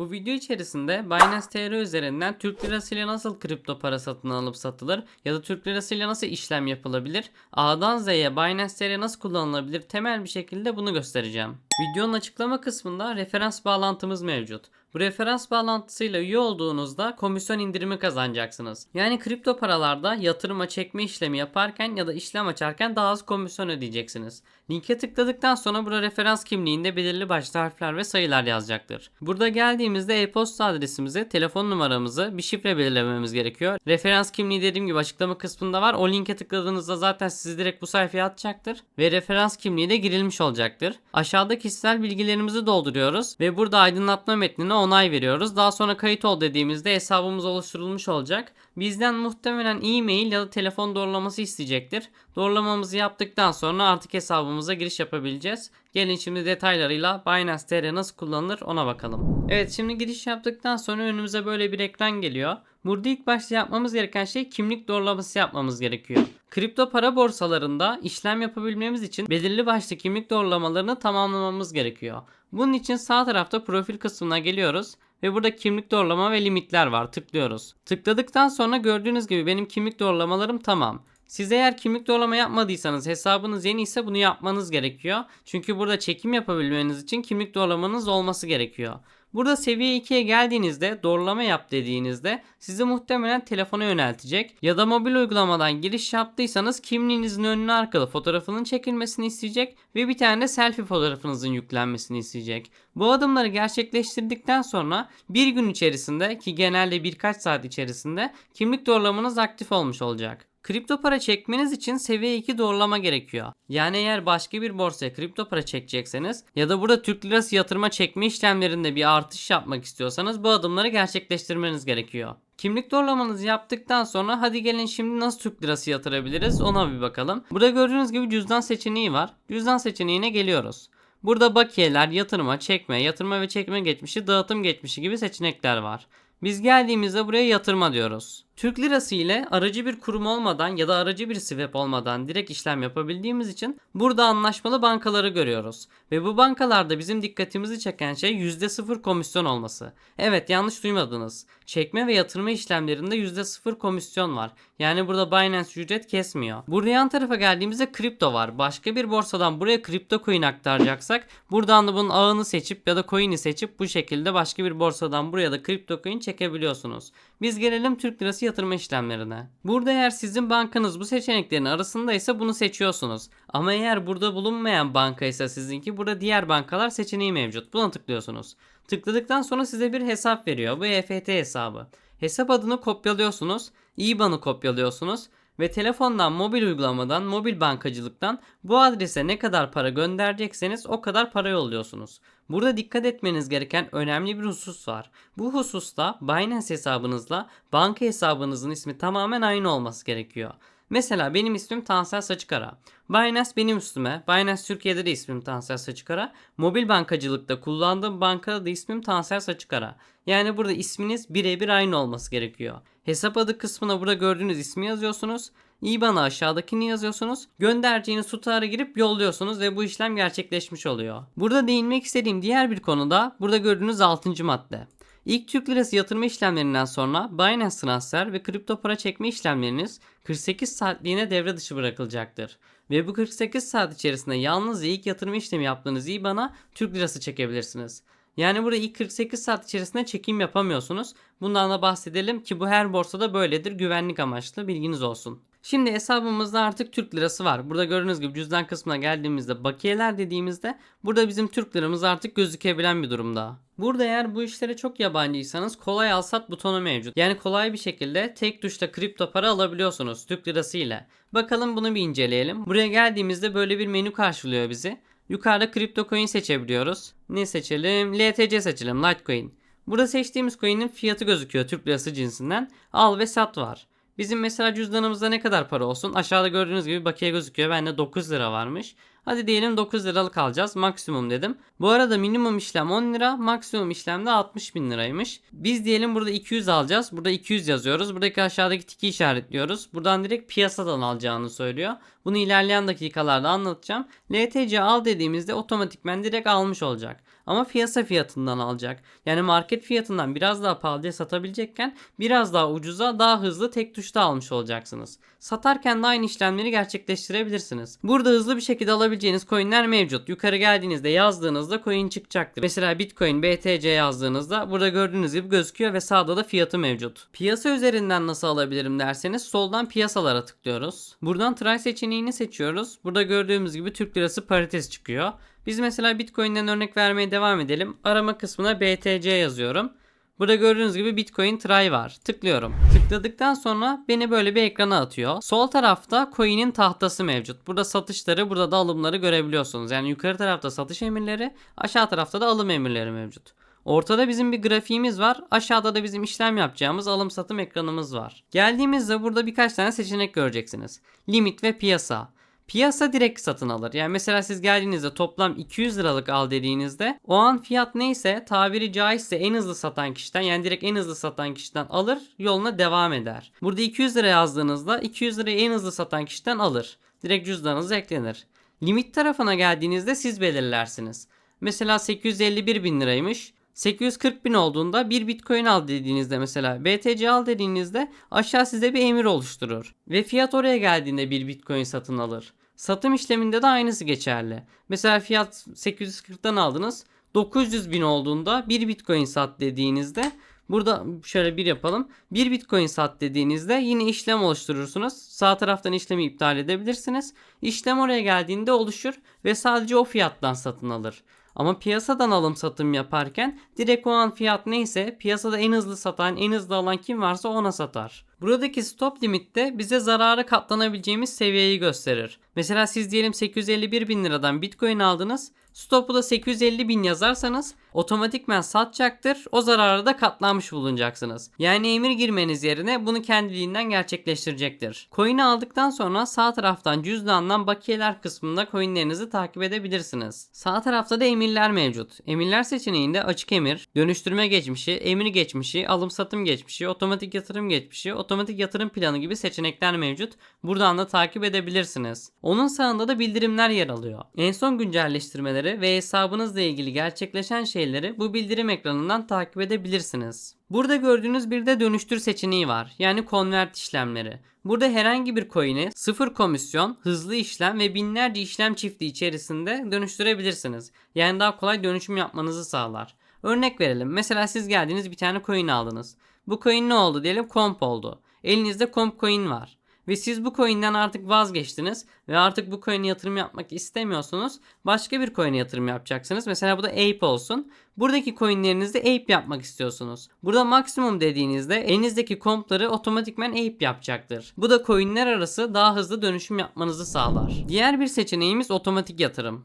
Bu video içerisinde Binance TR üzerinden Türk lirasıyla nasıl kripto para satın alıp satılır ya da Türk lirasıyla nasıl işlem yapılabilir, A'dan Z'ye Binance TR nasıl kullanılabilir temel bir şekilde bunu göstereceğim. Videonun açıklama kısmında referans bağlantımız mevcut. Bu referans bağlantısıyla üye olduğunuzda komisyon indirimi kazanacaksınız. Yani kripto paralarda yatırıma çekme işlemi yaparken ya da işlem açarken daha az komisyon ödeyeceksiniz. Linke tıkladıktan sonra burada referans kimliğinde belirli başlı harfler ve sayılar yazacaktır. Burada geldiğimizde e-posta adresimizi, telefon numaramızı, bir şifre belirlememiz gerekiyor. Referans kimliği dediğim gibi açıklama kısmında var. O linke tıkladığınızda zaten sizi direkt bu sayfaya atacaktır. Ve referans kimliği de girilmiş olacaktır. Aşağıda kişisel bilgilerimizi dolduruyoruz ve burada aydınlatma metnine onay veriyoruz. Daha sonra kayıt ol dediğimizde hesabımız oluşturulmuş olacak. Bizden muhtemelen e-mail ya da telefon doğrulaması isteyecektir. Doğrulamamızı yaptıktan sonra artık hesabımıza giriş yapabileceğiz. Gelin şimdi detaylarıyla Binance TR nasıl kullanılır ona bakalım. Evet şimdi giriş yaptıktan sonra önümüze böyle bir ekran geliyor. Burada ilk başta yapmamız gereken şey kimlik doğrulaması yapmamız gerekiyor. Kripto para borsalarında işlem yapabilmemiz için belirli başlı kimlik doğrulamalarını tamamlamamız gerekiyor. Bunun için sağ tarafta profil kısmına geliyoruz ve burada kimlik doğrulama ve limitler var. Tıklıyoruz. Tıkladıktan sonra gördüğünüz gibi benim kimlik doğrulamalarım tamam. Siz eğer kimlik doğrulama yapmadıysanız hesabınız yeni ise bunu yapmanız gerekiyor. Çünkü burada çekim yapabilmeniz için kimlik doğrulamanız olması gerekiyor. Burada seviye 2'ye geldiğinizde doğrulama yap dediğinizde sizi muhtemelen telefona yöneltecek ya da mobil uygulamadan giriş yaptıysanız kimliğinizin önüne arkalı fotoğrafının çekilmesini isteyecek ve bir tane de selfie fotoğrafınızın yüklenmesini isteyecek. Bu adımları gerçekleştirdikten sonra bir gün içerisinde ki genelde birkaç saat içerisinde kimlik doğrulamanız aktif olmuş olacak. Kripto para çekmeniz için seviye 2 doğrulama gerekiyor. Yani eğer başka bir borsaya kripto para çekecekseniz ya da burada Türk lirası yatırma çekme işlemlerinde bir artış yapmak istiyorsanız bu adımları gerçekleştirmeniz gerekiyor. Kimlik doğrulamanızı yaptıktan sonra hadi gelin şimdi nasıl Türk lirası yatırabiliriz ona bir bakalım. Burada gördüğünüz gibi cüzdan seçeneği var. Cüzdan seçeneğine geliyoruz. Burada bakiyeler, yatırma, çekme, yatırma ve çekme geçmişi, dağıtım geçmişi gibi seçenekler var. Biz geldiğimizde buraya yatırma diyoruz. Türk lirası ile aracı bir kurum olmadan ya da aracı bir swap olmadan direkt işlem yapabildiğimiz için burada anlaşmalı bankaları görüyoruz. Ve bu bankalarda bizim dikkatimizi çeken şey %0 komisyon olması. Evet yanlış duymadınız. Çekme ve yatırma işlemlerinde %0 komisyon var. Yani burada Binance ücret kesmiyor. Burada yan tarafa geldiğimizde kripto var. Başka bir borsadan buraya kripto coin aktaracaksak buradan da bunun ağını seçip ya da coin'i seçip bu şekilde başka bir borsadan buraya da kripto coin çekebiliyorsunuz. Biz gelelim Türk lirası yatırma işlemlerine. Burada eğer sizin bankanız bu seçeneklerin arasındaysa bunu seçiyorsunuz. Ama eğer burada bulunmayan banka ise sizinki burada diğer bankalar seçeneği mevcut. Buna tıklıyorsunuz. Tıkladıktan sonra size bir hesap veriyor. Bu EFT hesabı. Hesap adını kopyalıyorsunuz. IBAN'ı kopyalıyorsunuz ve telefondan, mobil uygulamadan, mobil bankacılıktan bu adrese ne kadar para gönderecekseniz o kadar para yolluyorsunuz. Burada dikkat etmeniz gereken önemli bir husus var. Bu hususta Binance hesabınızla banka hesabınızın ismi tamamen aynı olması gerekiyor. Mesela benim ismim Tansel Saçıkara. Binance benim üstüme. Binance Türkiye'de de ismim Tansel Saçıkara. Mobil bankacılıkta kullandığım bankada da ismim Tansel Saçıkara. Yani burada isminiz birebir aynı olması gerekiyor. Hesap adı kısmına burada gördüğünüz ismi yazıyorsunuz. IBAN'a aşağıdakini yazıyorsunuz. Göndereceğiniz tutarı girip yolluyorsunuz ve bu işlem gerçekleşmiş oluyor. Burada değinmek istediğim diğer bir konu da burada gördüğünüz 6. madde. İlk Türk lirası yatırma işlemlerinden sonra Binance transfer ve kripto para çekme işlemleriniz 48 saatliğine devre dışı bırakılacaktır. Ve bu 48 saat içerisinde yalnızca ilk yatırma işlemi yaptığınız IBAN'a Türk lirası çekebilirsiniz. Yani burada ilk 48 saat içerisinde çekim yapamıyorsunuz. Bundan da bahsedelim ki bu her borsada böyledir. Güvenlik amaçlı bilginiz olsun. Şimdi hesabımızda artık Türk lirası var. Burada gördüğünüz gibi cüzdan kısmına geldiğimizde bakiyeler dediğimizde burada bizim Türk liramız artık gözükebilen bir durumda. Burada eğer bu işlere çok yabancıysanız kolay al sat butonu mevcut. Yani kolay bir şekilde tek tuşla kripto para alabiliyorsunuz Türk lirası ile. Bakalım bunu bir inceleyelim. Buraya geldiğimizde böyle bir menü karşılıyor bizi. Yukarıda kripto coin seçebiliyoruz. Ne seçelim? LTC seçelim. Litecoin. Burada seçtiğimiz coin'in fiyatı gözüküyor Türk lirası cinsinden. Al ve sat var. Bizim mesela cüzdanımızda ne kadar para olsun? Aşağıda gördüğünüz gibi bakiye gözüküyor. Bende 9 lira varmış. Hadi diyelim 9 liralık alacağız. Maksimum dedim. Bu arada minimum işlem 10 lira. Maksimum işlem de 60 bin liraymış. Biz diyelim burada 200 alacağız. Burada 200 yazıyoruz. Buradaki aşağıdaki tiki işaretliyoruz. Buradan direkt piyasadan alacağını söylüyor. Bunu ilerleyen dakikalarda anlatacağım. LTC al dediğimizde otomatikmen direkt almış olacak. Ama piyasa fiyatından alacak. Yani market fiyatından biraz daha pahalıya satabilecekken biraz daha ucuza daha hızlı tek tuşta almış olacaksınız. Satarken de aynı işlemleri gerçekleştirebilirsiniz. Burada hızlı bir şekilde alabileceğiniz coinler mevcut. Yukarı geldiğinizde yazdığınızda coin çıkacaktır. Mesela Bitcoin BTC yazdığınızda burada gördüğünüz gibi gözüküyor ve sağda da fiyatı mevcut. Piyasa üzerinden nasıl alabilirim derseniz soldan piyasalara tıklıyoruz. Buradan try seçeneğini seçiyoruz. Burada gördüğümüz gibi Türk lirası paritesi çıkıyor. Biz mesela Bitcoin'den örnek vermeye devam edelim. Arama kısmına BTC yazıyorum. Burada gördüğünüz gibi Bitcoin Try var. Tıklıyorum. Tıkladıktan sonra beni böyle bir ekrana atıyor. Sol tarafta coin'in tahtası mevcut. Burada satışları, burada da alımları görebiliyorsunuz. Yani yukarı tarafta satış emirleri, aşağı tarafta da alım emirleri mevcut. Ortada bizim bir grafiğimiz var. Aşağıda da bizim işlem yapacağımız alım satım ekranımız var. Geldiğimizde burada birkaç tane seçenek göreceksiniz. Limit ve piyasa. Piyasa direkt satın alır. Yani mesela siz geldiğinizde toplam 200 liralık al dediğinizde o an fiyat neyse tabiri caizse en hızlı satan kişiden yani direkt en hızlı satan kişiden alır yoluna devam eder. Burada 200 lira yazdığınızda 200 lirayı en hızlı satan kişiden alır. Direkt cüzdanınıza eklenir. Limit tarafına geldiğinizde siz belirlersiniz. Mesela 851 bin liraymış. 840 bin olduğunda bir bitcoin al dediğinizde mesela BTC al dediğinizde aşağı size bir emir oluşturur. Ve fiyat oraya geldiğinde bir bitcoin satın alır. Satım işleminde de aynısı geçerli. Mesela fiyat 840'tan aldınız. 900 bin olduğunda bir bitcoin sat dediğinizde Burada şöyle bir yapalım. Bir bitcoin sat dediğinizde yine işlem oluşturursunuz. Sağ taraftan işlemi iptal edebilirsiniz. İşlem oraya geldiğinde oluşur ve sadece o fiyattan satın alır. Ama piyasadan alım satım yaparken direkt o an fiyat neyse piyasada en hızlı satan en hızlı alan kim varsa ona satar. Buradaki stop limitte bize zararı katlanabileceğimiz seviyeyi gösterir. Mesela siz diyelim 851 bin liradan bitcoin aldınız. Stop'u da 850 bin yazarsanız otomatikmen satacaktır. O zararı da katlanmış bulunacaksınız. Yani emir girmeniz yerine bunu kendiliğinden gerçekleştirecektir. Coin'i aldıktan sonra sağ taraftan cüzdandan bakiyeler kısmında coinlerinizi takip edebilirsiniz. Sağ tarafta da emirler mevcut. Emirler seçeneğinde açık emir, dönüştürme geçmişi, emir geçmişi, alım satım geçmişi, otomatik yatırım geçmişi, otomatik yatırım planı gibi seçenekler mevcut. Buradan da takip edebilirsiniz. Onun sağında da bildirimler yer alıyor. En son güncelleştirmeleri ve hesabınızla ilgili gerçekleşen şeyleri bu bildirim ekranından takip edebilirsiniz. Burada gördüğünüz bir de dönüştür seçeneği var. Yani convert işlemleri. Burada herhangi bir coin'i sıfır komisyon, hızlı işlem ve binlerce işlem çifti içerisinde dönüştürebilirsiniz. Yani daha kolay dönüşüm yapmanızı sağlar. Örnek verelim. Mesela siz geldiniz bir tane coin aldınız. Bu coin ne oldu diyelim comp oldu. Elinizde comp coin var. Ve siz bu coin'den artık vazgeçtiniz ve artık bu coin'e yatırım yapmak istemiyorsunuz. Başka bir coin'e yatırım yapacaksınız. Mesela bu da Ape olsun. Buradaki coin'lerinizde Ape yapmak istiyorsunuz. Burada maksimum dediğinizde elinizdeki kompları otomatikmen Ape yapacaktır. Bu da coin'ler arası daha hızlı dönüşüm yapmanızı sağlar. Diğer bir seçeneğimiz otomatik yatırım.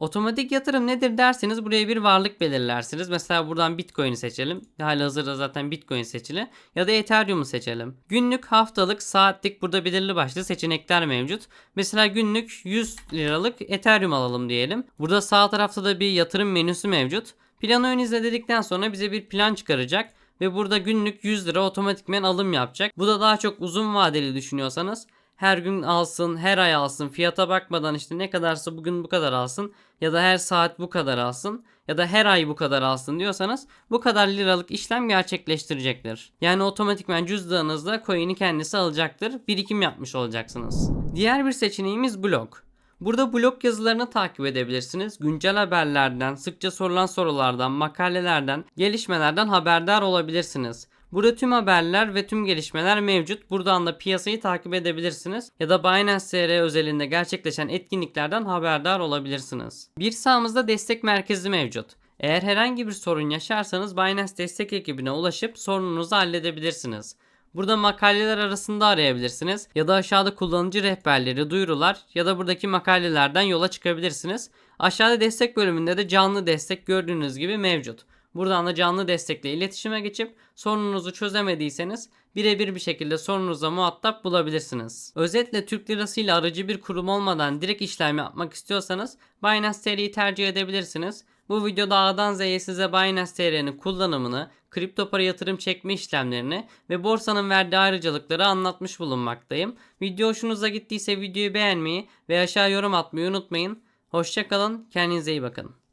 Otomatik yatırım nedir derseniz buraya bir varlık belirlersiniz. Mesela buradan Bitcoin'i seçelim. Halihazırda zaten Bitcoin seçili. Ya da Ethereum'u seçelim. Günlük, haftalık, saatlik burada belirli başlı seçenekler mevcut. Mesela günlük 100 liralık Ethereum alalım diyelim. Burada sağ tarafta da bir yatırım menüsü mevcut. Planı ön izle dedikten sonra bize bir plan çıkaracak ve burada günlük 100 lira otomatikmen alım yapacak. Bu da daha çok uzun vadeli düşünüyorsanız her gün alsın, her ay alsın, fiyata bakmadan işte ne kadarsa bugün bu kadar alsın ya da her saat bu kadar alsın ya da her ay bu kadar alsın diyorsanız bu kadar liralık işlem gerçekleştirecektir. Yani otomatikman cüzdanınızda coin'i kendisi alacaktır. Birikim yapmış olacaksınız. Diğer bir seçeneğimiz blok. Burada blog yazılarını takip edebilirsiniz. Güncel haberlerden, sıkça sorulan sorulardan, makalelerden, gelişmelerden haberdar olabilirsiniz. Burada tüm haberler ve tüm gelişmeler mevcut. Buradan da piyasayı takip edebilirsiniz. Ya da Binance TR özelinde gerçekleşen etkinliklerden haberdar olabilirsiniz. Bir sağımızda destek merkezi mevcut. Eğer herhangi bir sorun yaşarsanız Binance destek ekibine ulaşıp sorununuzu halledebilirsiniz. Burada makaleler arasında arayabilirsiniz ya da aşağıda kullanıcı rehberleri, duyurular ya da buradaki makalelerden yola çıkabilirsiniz. Aşağıda destek bölümünde de canlı destek gördüğünüz gibi mevcut. Buradan da canlı destekle iletişime geçip sorununuzu çözemediyseniz birebir bir şekilde sorunuza muhatap bulabilirsiniz. Özetle Türk Lirası ile aracı bir kurum olmadan direkt işlem yapmak istiyorsanız Binance TR'yi tercih edebilirsiniz. Bu videoda A'dan Z'ye size Binance TR'nin kullanımını, kripto para yatırım çekme işlemlerini ve borsanın verdiği ayrıcalıkları anlatmış bulunmaktayım. Video hoşunuza gittiyse videoyu beğenmeyi ve aşağı yorum atmayı unutmayın. Hoşçakalın, kendinize iyi bakın.